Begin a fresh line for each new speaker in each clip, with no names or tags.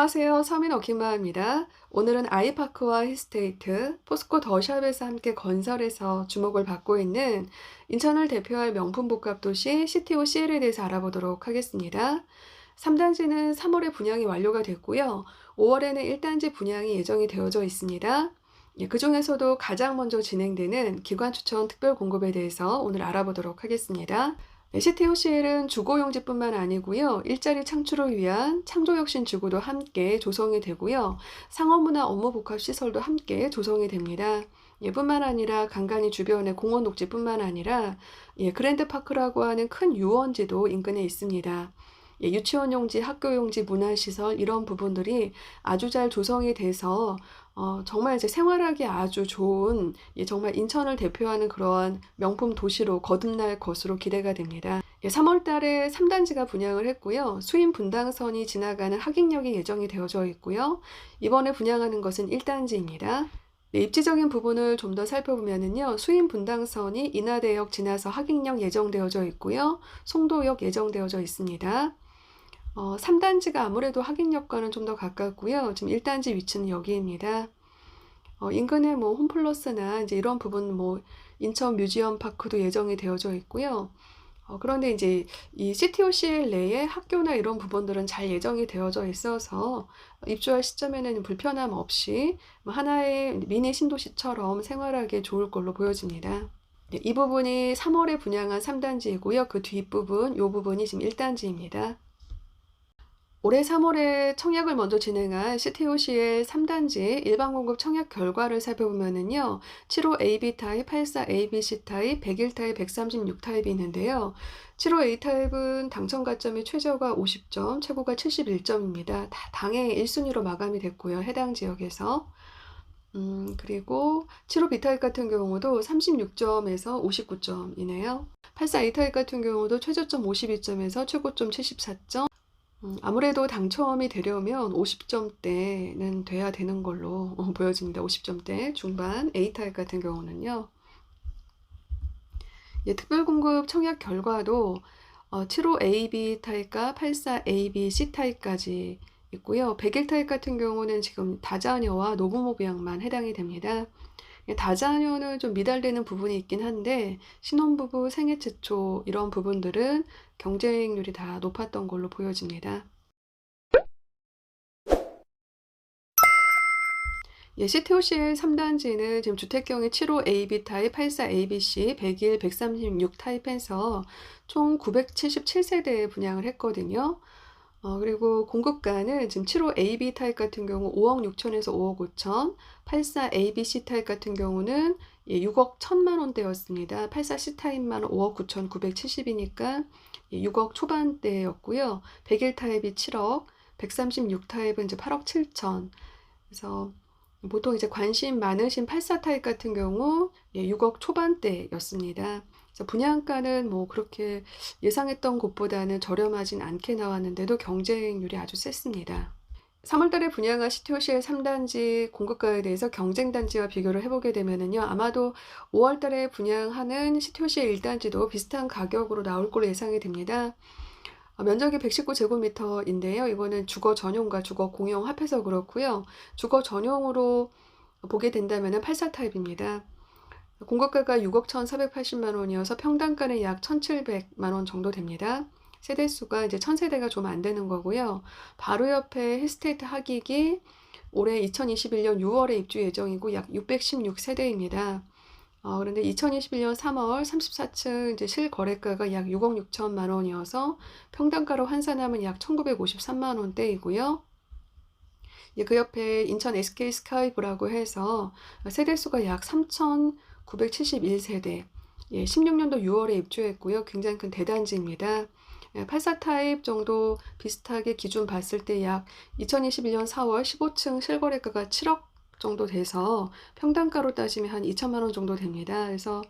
안녕하세요. 서민 어킹마입니다. 오늘은 아이파크와 힐스테이트, 포스코 더샵에서 함께 건설해서 주목을 받고 있는 인천을 대표할 명품 복합 도시 CTO CL에 대해서 알아보도록 하겠습니다. 3단지는 3월에 분양이 완료가 됐고요. 5월에는 1단지 분양이 예정이 되어져 있습니다. 예, 그 중에서도 가장 먼저 진행되는 기관 추천 특별 공급에 대해서 오늘 알아보도록 하겠습니다. 네, CTOCL은 주거용지뿐만 아니고요. 일자리 창출을 위한 창조혁신 지구도 함께 조성이 되고요. 상업문화 업무복합 시설도 함께 조성이 됩니다. 예, 뿐만 아니라 간간히 주변의 공원 녹지뿐만 아니라 예, 그랜드파크라고 하는 큰 유원지도 인근에 있습니다. 예, 유치원 용지, 학교 용지, 문화시설 이런 부분들이 아주 잘 조성이 돼서 어, 정말 이제 생활하기 아주 좋은 예, 정말 인천을 대표하는 그러한 명품 도시로 거듭날 것으로 기대가 됩니다. 예, 3월 달에 3단지가 분양을 했고요. 수인 분당선이 지나가는 하객역이 예정이 되어져 있고요. 이번에 분양하는 것은 1단지입니다. 네, 입지적인 부분을 좀 더 살펴보면은요, 수인 분당선이 인하대역 지나서 하객역 예정되어져 있고요, 송도역 예정되어져 있습니다. 어, 3단지가 아무래도 하객역과는 좀 더 가깝고요. 지금 1단지 위치는 여기입니다. 어, 인근에 뭐 홈플러스나 이제 이런 부분 뭐 인천 뮤지엄 파크도 예정이 되어져 있고요. 어, 그런데 이제 이 CTOCL 내에 학교나 이런 부분들은 잘 예정이 되어져 있어서 입주할 시점에는 불편함 없이 뭐 하나의 미니 신도시처럼 생활하기 좋을 걸로 보여집니다. 네, 이 부분이 3월에 분양한 3단지이고요. 그 뒷부분, 이 부분이 지금 1단지입니다. 올해 3월에 청약을 먼저 진행한 CTOCL 3단지 일반 공급 청약 결과를 살펴보면은요. 75 AB 타입, 84 ABC 타입, 101 타입, 136 타입이 있는데요. 75 A 타입은 당첨 가점이 최저가 50점, 최고가 71점입니다. 다 당해 1순위로 마감이 됐고요. 해당 지역에서. 음, 그리고 75 B 타입 같은 경우도 36점에서 59점이네요. 84 A 타입 같은 경우도 최저점 52점에서 최고점 74점. 음, 아무래도 당첨이 되려면 50점대는 돼야 되는 걸로 어, 보여집니다. 50점대 중반 A타입 같은 경우는요. 예, 특별공급 청약 결과도 어, 75 AB 타입과 84 AB C 타입까지 있고요. 101 타입 같은 경우는 지금 다자녀와 노부모 부양만 해당이 됩니다. 예, 다자녀는 좀 미달되는 부분이 있긴 한데 신혼부부 생애 최초 이런 부분들은 경쟁률이 다 높았던 걸로 보여집니다. 예, CTOCL 3단지는 지금 주택경이 75 AB 타입, 84 ABC, 101, 136 타입해서 총 977세대에 분양을 했거든요. 어, 그리고 공급가는 지금 75 AB 타입 같은 경우 5억 6천에서 5억 5천, 84 ABC 타입 같은 경우는 예, 6억 1천만 원대였습니다. 84 C 타입만 5억 9천 970이니까 예, 6억 초반대였고요. 101 타입이 7억, 136 타입은 이제 8억 7천. 그래서 보통 이제 관심 많으신 84 타입 같은 경우 예, 6억 초반대였습니다. 그래서 분양가는 뭐 그렇게 예상했던 곳보다는 저렴하진 않게 나왔는데도 경쟁률이 아주 셌습니다. 3월달에 분양한 CTOCL 3단지 공급가에 대해서 경쟁단지와 비교를 해보게 되면은요, 아마도 5월달에 분양하는 CTOCL 1단지도 비슷한 가격으로 나올 걸로 예상이 됩니다. 어, 면적이 119제곱미터인데요. 이거는 주거 전용과 주거 공용 합해서 그렇고요. 주거 전용으로 보게 된다면 84 타입입니다. 공급가가 6억 1,480만 원이어서 평당가는 약 1,700만 원 정도 됩니다. 세대수가 이제 1000세대가 좀 안 되는 거고요. 바로 옆에 힐스테이트 하객이 올해 2021년 6월에 입주 예정이고 약 616세대입니다. 어, 그런데 2021년 3월 34층 이제 실거래가가 약 6억 6천만 원이어서 평당가로 환산하면 약 1953만 원대이고요. 예, 그 옆에 인천 SK 스카이브라고 해서 세대수가 약 3,971세대. 예, 16년도 6월에 입주했고요. 굉장히 큰 대단지입니다. 84 타입 정도 비슷하게 기준 봤을 때 약 2021년 4월 15층 실거래가가 7억 정도 돼서 평당가로 따지면 한 2천만 원 정도 됩니다. 그래서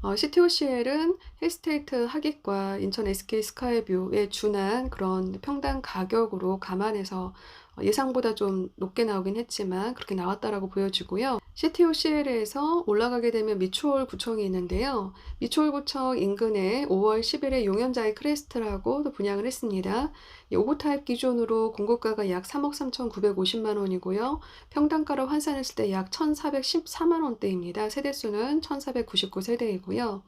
어, CTOCL은 힐스테이트 하객과 인천 SK 스카이뷰에 준한 그런 평당 가격으로 감안해서 어, 예상보다 좀 높게 나오긴 했지만 그렇게 나왔다라고 보여지고요. CTO-CL에서 올라가게 되면 미추홀 구청이 있는데요. 미추홀 구청 인근에 5월 10일에 용현자의 크레스트라고 또 분양을 했습니다. 이 오브 타입 기준으로 공급가가 약 3억 3,950만 원이고요. 평당가로 환산했을 때 약 1,414만 원대입니다. 세대수는 1,499세대이고요.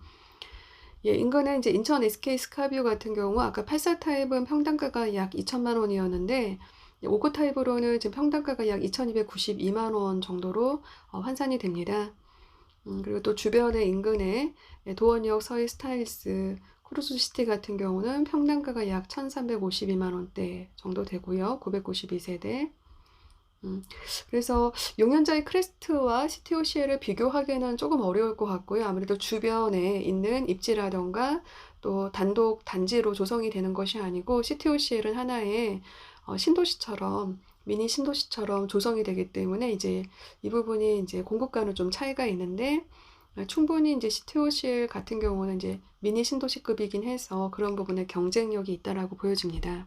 예, 인근에 이제 인천 SK 스카비오 같은 경우 아까 84 타입은 평당가가 약 2천만 원이었는데 5구 타입으로는 지금 평당가가 약 2,292만 원 정도로 어, 환산이 됩니다. 음, 그리고 또 주변에 인근에 예, 도원역 서해 스타일스 크루즈 시티 같은 경우는 평당가가 약 1,352만 원대 정도 되고요. 992세대. 음, 그래서 용현자의 크레스트와 CTOCL을 비교하기에는 조금 어려울 것 같고요. 아무래도 주변에 있는 입지라던가 또 단독 단지로 조성이 되는 것이 아니고 CTOCL은 하나의 어, 신도시처럼 미니 신도시처럼 조성이 되기 때문에 이제 이 부분이 이제 공급과는 좀 차이가 있는데 어, 충분히 이제 CTOCL 같은 경우는 이제 미니 신도시급이긴 해서 그런 부분에 경쟁력이 있다라고 보여집니다.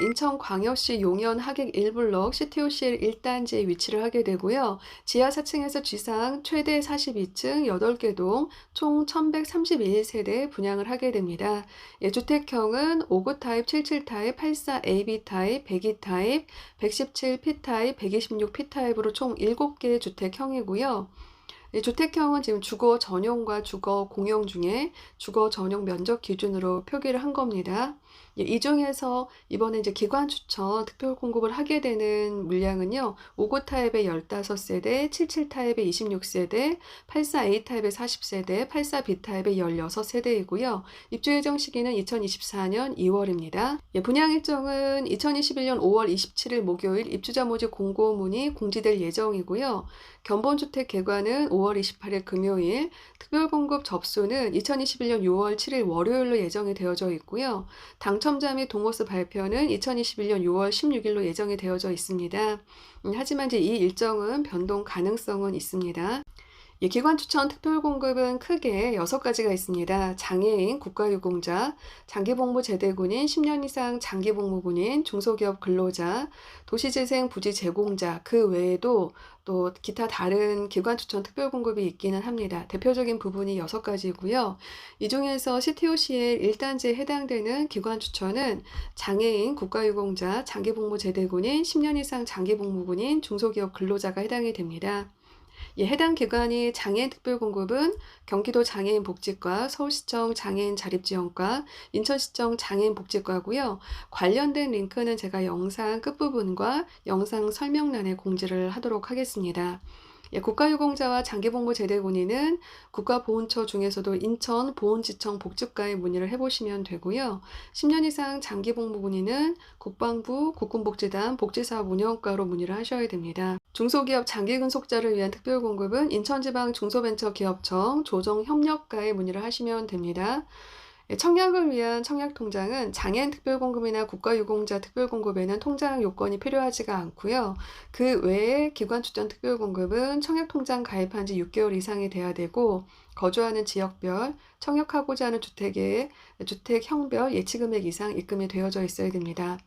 인천광역시 용현 하객 1블럭 CTOCL 1단지에 위치를 하게 되고요. 지하 4층에서 지상 최대 42층 8개 동 총 1131세대 분양을 하게 됩니다. 예, 주택형은 5구 타입, 77 타입, 84 AB 타입, 102 타입, 117 P 타입, 126 P 타입으로 총 7개의 주택형이고요. 이 주택형은 지금 주거 전용과 주거 공용 중에 주거 전용 면적 기준으로 표기를 한 겁니다. 예, 이 중에서 이번에 이제 기관 추천 특별 공급을 하게 되는 물량은요. 59 타입의 15세대, 77 타입의 26세대, 84A 타입의 40세대, 84B 타입의 16세대이고요. 입주 예정 시기는 2024년 2월입니다. 예, 분양 일정은 2021년 5월 27일 목요일 입주자 모집 공고문이 공지될 예정이고요. 견본주택 개관은 5월 28일 금요일, 특별 공급 접수는 2021년 6월 7일 월요일로 예정이 되어져 있고요. 당첨자 및 동호수 발표는 2021년 6월 16일로 예정이 되어져 있습니다. 음, 하지만 이제 이 일정은 변동 가능성은 있습니다. 예, 기관 추천 특별 공급은 크게 여섯 가지가 있습니다. 장애인, 국가유공자, 장기복무 제대군인, 10년 이상 장기복무군인, 중소기업 근로자, 도시재생 부지 제공자, 그 외에도 또 기타 다른 기관 추천 특별 공급이 있기는 합니다. 대표적인 부분이 여섯 가지고요. 이 중에서 CTOCL 1단지에 해당되는 기관 추천은 장애인, 국가유공자, 장기복무 제대군인, 10년 이상 장기복무군인, 중소기업 근로자가 해당이 됩니다. 예, 해당 기관이 장애인 특별공급은 경기도 장애인 복지과, 서울시청 장애인 자립지원과, 인천시청 장애인 복지과고요. 관련된 링크는 제가 영상 끝부분과 영상 설명란에 공지를 하도록 하겠습니다. 예, 국가유공자와 장기복무 제대군인은 국가보훈처 중에서도 인천 보훈지청 복지과에 문의를 해보시면 되고요. 10년 이상 장기복무군인은 국방부 국군복지단 복지사업 운영과로 문의를 하셔야 됩니다. 중소기업 장기근속자를 위한 특별공급은 인천지방 중소벤처기업청 조정협력과에 문의를 하시면 됩니다. 예, 청약을 위한 청약 통장은 장애인 특별공급이나 국가유공자 특별공급에는 통장 요건이 필요하지가 않고요. 그 외에 기관 추천 특별공급은 청약 통장 가입한 지 6개월 이상이 돼야 되고 거주하는 지역별, 청약하고자 하는 주택의 주택 형별 예치금액 이상 입금이 되어져 있어야 됩니다.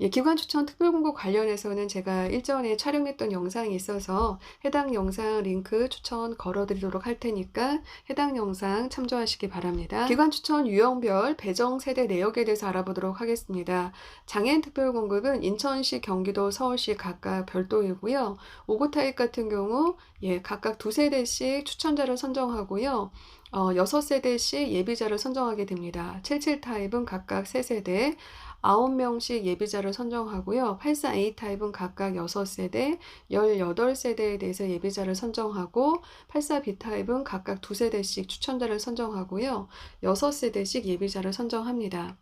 예, 기관 추천 특별 공고 관련해서는 제가 일전에 촬영했던 영상이 있어서 해당 영상 링크 추천 걸어드리도록 할 테니까 해당 영상 참조하시기 바랍니다. 기관 추천 유형별 배정 세대 내역에 대해서 알아보도록 하겠습니다. 장애인 특별 공급은 인천시, 경기도, 서울시 각각 별도이고요. 5구 타입 같은 경우 예, 각각 두 세대씩 추천자를 선정하고요. 어, 6세대씩 예비자를 선정하게 됩니다. 77 타입은 각각 3세대, 9명씩 예비자를 선정하고요. 84A 타입은 각각 6세대, 18세대에 대해서 예비자를 선정하고 84B 타입은 각각 2세대씩 추천자를 선정하고요. 6세대씩 예비자를 선정합니다.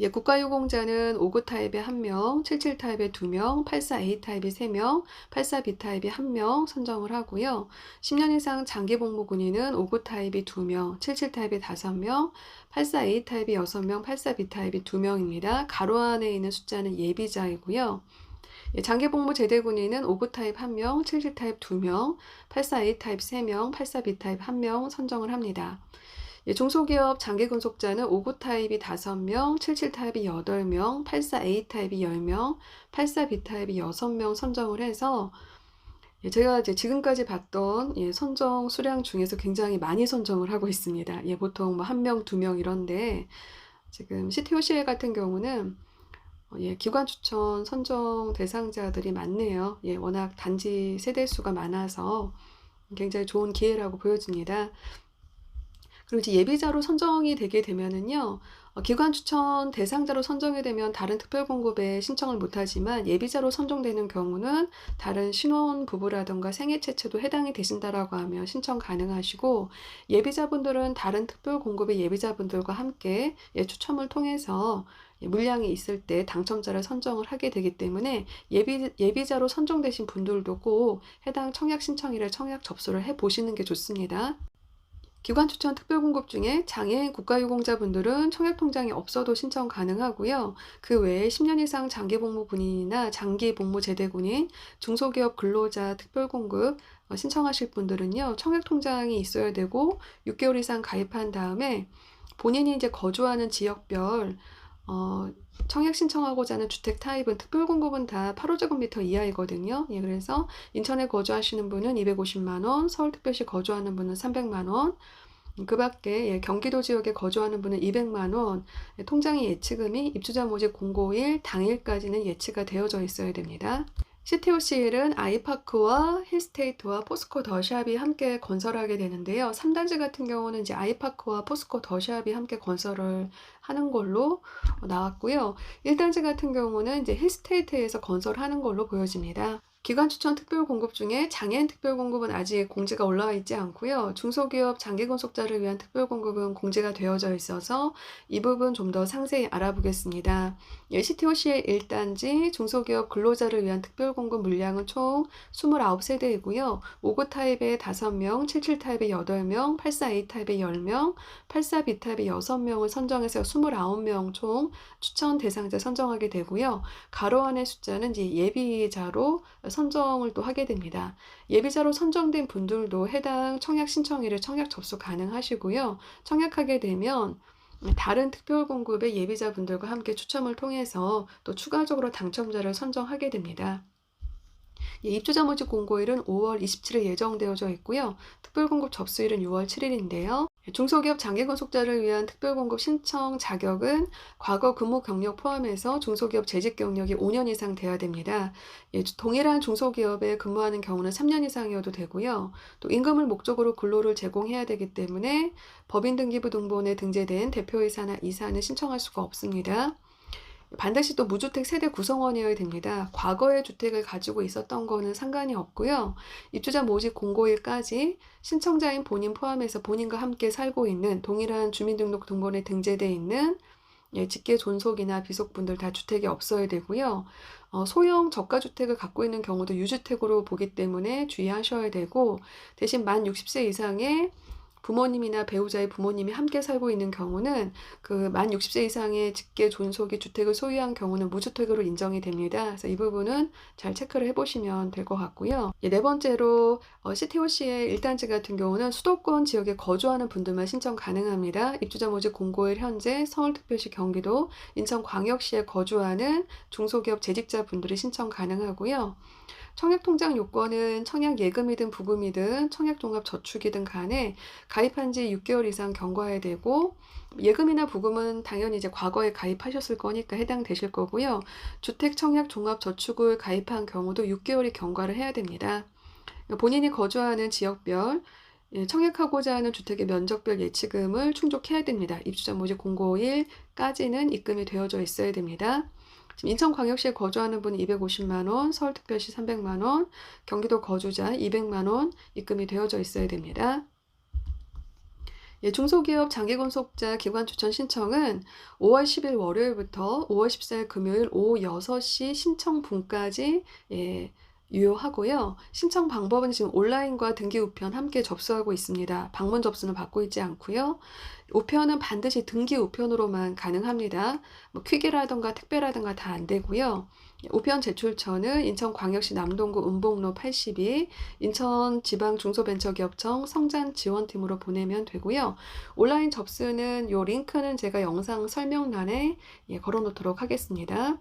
예, 국가유공자는 5구 타입에 1명, 77 타입에 2명, 84A 타입에 3명, 84B 타입에 1명 선정을 하고요. 10년 이상 장기 복무 군인은 5구 타입이 2명, 77 타입이 5명, 84A 타입이 6명, 84B 타입이 2명입니다. 가로 안에 있는 숫자는 예비자이고요. 예, 장기 복무 제대 군인은 5구 타입 1명, 77 타입 2명, 84A 타입 3명, 84B 타입 1명 선정을 합니다. 예, 중소기업 장기 근속자는 59 타입이 5명, 77 타입이 8명, 84A 타입이 10명, 84B 타입이 6명 선정을 해서 예, 제가 이제 지금까지 봤던 예, 선정 수량 중에서 굉장히 많이 선정을 하고 있습니다. 예, 보통 뭐 한 명, 두 명 이런데 지금 CTOCL 같은 경우는 어, 예, 기관 추천 선정 대상자들이 많네요. 예, 워낙 단지 세대 수가 많아서 굉장히 좋은 기회라고 보여집니다. 그리고 이제 예비자로 선정이 되게 되면은요, 어, 기관 추천 대상자로 선정이 되면 다른 특별 공급에 신청을 못하지만 예비자로 선정되는 경우는 다른 신혼 부부라던가 생애 채채도 해당이 되신다라고 하면 신청 가능하시고 예비자분들은 다른 특별 공급의 예비자분들과 함께 예, 추첨을 통해서 예, 물량이 있을 때 당첨자를 선정을 하게 되기 때문에 예비, 예비자로 선정되신 분들도 꼭 해당 청약 신청일에 청약 접수를 해 보시는 게 좋습니다. 기관 추천 특별 공급 중에 장애인 국가유공자분들은 청약통장이 없어도 신청 가능하고요. 그 외에 10년 이상 장기 복무 군인이나 장기 복무 제대 군인, 중소기업 근로자 특별 공급 어, 신청하실 분들은요. 청약통장이 있어야 되고 6개월 이상 가입한 다음에 본인이 이제 거주하는 지역별 어, 청약 신청하고자 하는 주택 타입은 특별 공급은 다 8호제곱미터 이하이거든요. 예, 그래서 인천에 거주하시는 분은 250만 원, 서울특별시 거주하는 분은 300만 원, 그 밖에 예, 경기도 지역에 거주하는 분은 200만 원, 예, 통장의 예치금이 입주자 모집 공고일 당일까지는 예치가 되어져 있어야 됩니다. CTOCL은 아이파크와 힐스테이트와 포스코 더샵이 함께 건설하게 되는데요. 3단지 같은 경우는 이제 아이파크와 포스코 더샵이 함께 건설을 하는 걸로 나왔고요. 1단지 같은 경우는 이제 힐스테이트에서 건설하는 걸로 보여집니다. 기관 추천 특별 공급 중에 장애인 특별 공급은 아직 공지가 올라와 있지 않고요. 중소기업 장기 건속자를 위한 특별 공급은 공지가 되어져 있어서 이 부분 좀 더 상세히 알아보겠습니다. 예, CTOC의 1단지 중소기업 근로자를 위한 특별 공급 물량은 총 29세대이고요. 59 타입에 5명, 77 타입에 8명, 84A 타입에 10명, 84B 타입에 6명을 선정해서 29명 총 추천 대상자 선정하게 되고요. 가로 안의 숫자는 이제 예비자로 선정을 또 하게 됩니다. 예비자로 선정된 분들도 해당 청약 신청일에 청약 접수 가능하시고요. 청약하게 되면 다른 특별 공급의 예비자분들과 함께 추첨을 통해서 또 추가적으로 당첨자를 선정하게 됩니다. 예, 입주자 모집 공고일은 5월 27일 예정되어져 있고요. 특별공급 접수일은 6월 7일인데요. 예, 중소기업 장기건속자를 위한 특별공급 신청 자격은 과거 근무 경력 포함해서 중소기업 재직 경력이 5년 이상 돼야 됩니다. 예, 동일한 중소기업에 근무하는 경우는 3년 이상이어도 되고요. 또 임금을 목적으로 근로를 제공해야 되기 때문에 법인등기부 등본에 등재된 대표이사나 이사는 신청할 수가 없습니다. 반드시 또 무주택 세대 구성원이어야 됩니다. 과거에 주택을 가지고 있었던 거는 상관이 없고요. 입주자 모집 공고일까지 신청자인 본인 포함해서 본인과 함께 살고 있는 동일한 주민등록 등본에 등재되어 있는 예, 직계 존속이나 비속분들 다 주택이 없어야 되고요. 어, 소형 저가주택을 갖고 있는 경우도 유주택으로 보기 때문에 주의하셔야 되고 대신 만 60세 이상의 부모님이나 배우자의 부모님이 함께 살고 있는 경우는 그 만 60세 이상의 직계 존속이 주택을 소유한 경우는 무주택으로 인정이 됩니다. 그래서 이 부분은 잘 체크를 해보시면 될 것 같고요. 예, 네 번째로 어, CTOC의 1단지 같은 경우는 수도권 지역에 거주하는 분들만 신청 가능합니다. 입주자 모집 공고일 현재 서울특별시 경기도 인천광역시에 거주하는 중소기업 재직자 분들이 신청 가능하고요. 청약통장 요건은 청약 예금이든 부금이든 청약종합저축이든 간에 가입한 지 6개월 이상 경과해야 되고 예금이나 부금은 당연히 이제 과거에 가입하셨을 거니까 해당되실 거고요. 주택 청약 종합 저축을 가입한 경우도 6개월이 경과를 해야 됩니다. 본인이 거주하는 지역별 예, 청약하고자 하는 주택의 면적별 예치금을 충족해야 됩니다. 입주자 모집 공고 일까지는 입금이 되어져 있어야 됩니다. 지금 인천광역시에 거주하는 분이 250만 원, 서울특별시 300만 원, 경기도 거주자 200만 원 입금이 되어져 있어야 됩니다. 예, 중소기업 장기건속자 기관 추천 신청은 5월 10일 월요일부터 5월 14일 금요일 오후 6시 신청분까지 예, 유효하고요. 신청 방법은 지금 온라인과 등기 우편 함께 접수하고 있습니다. 방문 접수는 받고 있지 않고요. 우편은 반드시 등기 우편으로만 가능합니다. 뭐 퀵이라던가 택배라던가 다 안 되고요. 우편 제출처는 인천광역시 남동구 은봉로 82 인천지방중소벤처기업청 성장지원팀으로 보내면 되고요. 온라인 접수는 요 링크는 제가 영상 설명란에 예, 걸어놓도록 하겠습니다.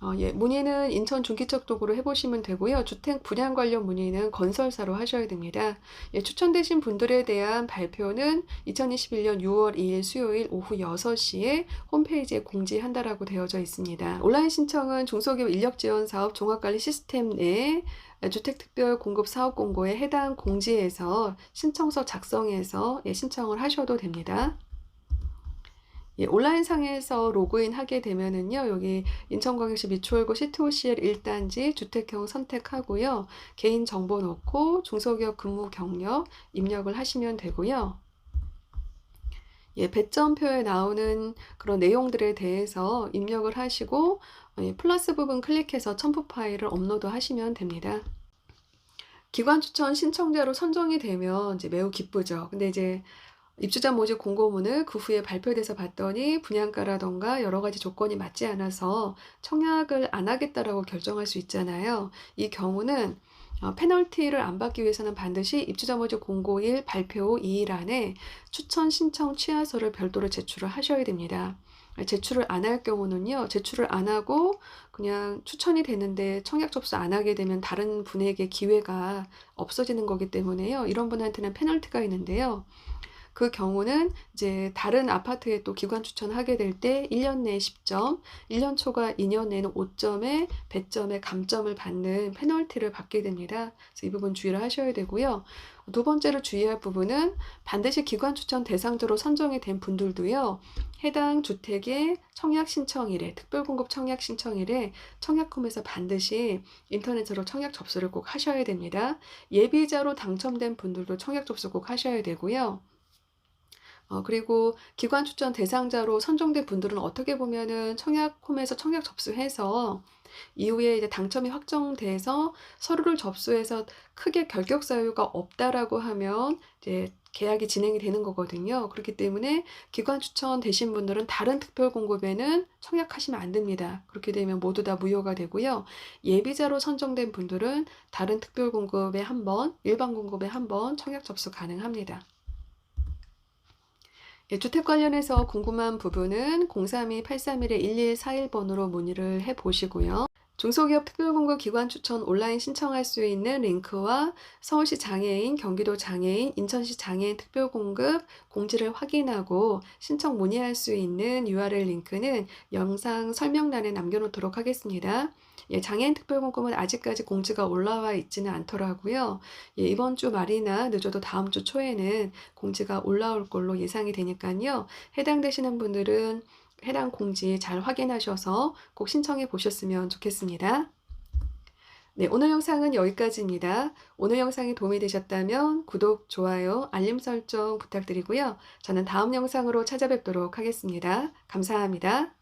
어, 예, 문의는 인천 중기척 도구로 해보시면 되고요. 주택 분양 관련 문의는 건설사로 하셔야 됩니다. 예, 추천되신 분들에 대한 발표는 2021년 6월 2일 수요일 오후 6시에 홈페이지에 공지한다라고 되어져 있습니다. 온라인 신청은 중소기업 인력지원사업 종합관리 시스템 내 주택특별 공급 사업 공고에 해당 공지에서 신청서 작성해서 예, 신청을 하셔도 됩니다. 예, 온라인 상에서 로그인 하게 되면은요, 여기 인천광역시 미추홀구 CTOCL 1단지 주택형 선택하고요, 개인 정보 넣고 중소기업 근무 경력 입력을 하시면 되고요. 예, 배점표에 나오는 그런 내용들에 대해서 입력을 하시고, 예, 플러스 부분 클릭해서 첨부 파일을 업로드 하시면 됩니다. 기관 추천 신청자로 선정이 되면 이제 매우 기쁘죠. 근데 이제 입주자 모집 공고문을 그 후에 발표돼서 봤더니 분양가라던가 여러 가지 조건이 맞지 않아서 청약을 안 하겠다라고 결정할 수 있잖아요. 이 경우는 어, 페널티를 안 받기 위해서는 반드시 입주자 모집 공고일 발표 후 2일 안에 추천 신청 취하서를 별도로 제출을 하셔야 됩니다. 제출을 안 할 경우는요, 제출을 안 하고 그냥 추천이 되는데 청약 접수 안 하게 되면 다른 분에게 기회가 없어지는 거기 때문에요. 이런 분한테는 페널티가 있는데요. 그 경우는 이제 다른 아파트에 또 기관 추천하게 될 때 1년 내에 10점, 1년 초과 2년 내에는 5점의 배점의 감점을 받는 페널티를 받게 됩니다. 그래서 이 부분 주의를 하셔야 되고요. 두 번째로 주의할 부분은 반드시 기관 추천 대상자로 선정이 된 분들도요. 해당 주택의 청약 신청일에 특별공급 청약 신청일에 청약홈에서 반드시 인터넷으로 청약 접수를 꼭 하셔야 됩니다. 예비자로 당첨된 분들도 청약 접수 꼭 하셔야 되고요. 어, 그리고 기관 추천 대상자로 선정된 분들은 어떻게 보면은 청약홈에서 청약 접수해서 이후에 이제 당첨이 확정돼서 서류를 접수해서 크게 결격 사유가 없다라고 하면 이제 계약이 진행이 되는 거거든요. 그렇기 때문에 기관 추천 되신 분들은 다른 특별 공급에는 청약하시면 안 됩니다. 그렇게 되면 모두 다 무효가 되고요. 예비자로 선정된 분들은 다른 특별 공급에 한 번, 일반 공급에 한 번 청약 접수 가능합니다. 예, 주택 관련해서 궁금한 부분은 032-831-1141번으로 문의를 해 보시고요. 중소기업 특별공급 기관 추천 온라인 신청할 수 있는 링크와 서울시 장애인, 경기도 장애인, 인천시 장애인 특별공급 공지를 확인하고 신청 문의할 수 있는 URL 링크는 영상 설명란에 남겨놓도록 하겠습니다. 예, 장애인 특별공급은 아직까지 공지가 올라와 있지는 않더라고요. 예, 이번 주 말이나 늦어도 다음 주 초에는 공지가 올라올 걸로 예상이 되니까요. 해당되시는 분들은 해당 공지 잘 확인하셔서 꼭 신청해 보셨으면 좋겠습니다. 네, 오늘 영상은 여기까지입니다. 오늘 영상이 도움이 되셨다면 구독, 좋아요, 알림 설정 부탁드리고요. 저는 다음 영상으로 찾아뵙도록 하겠습니다. 감사합니다.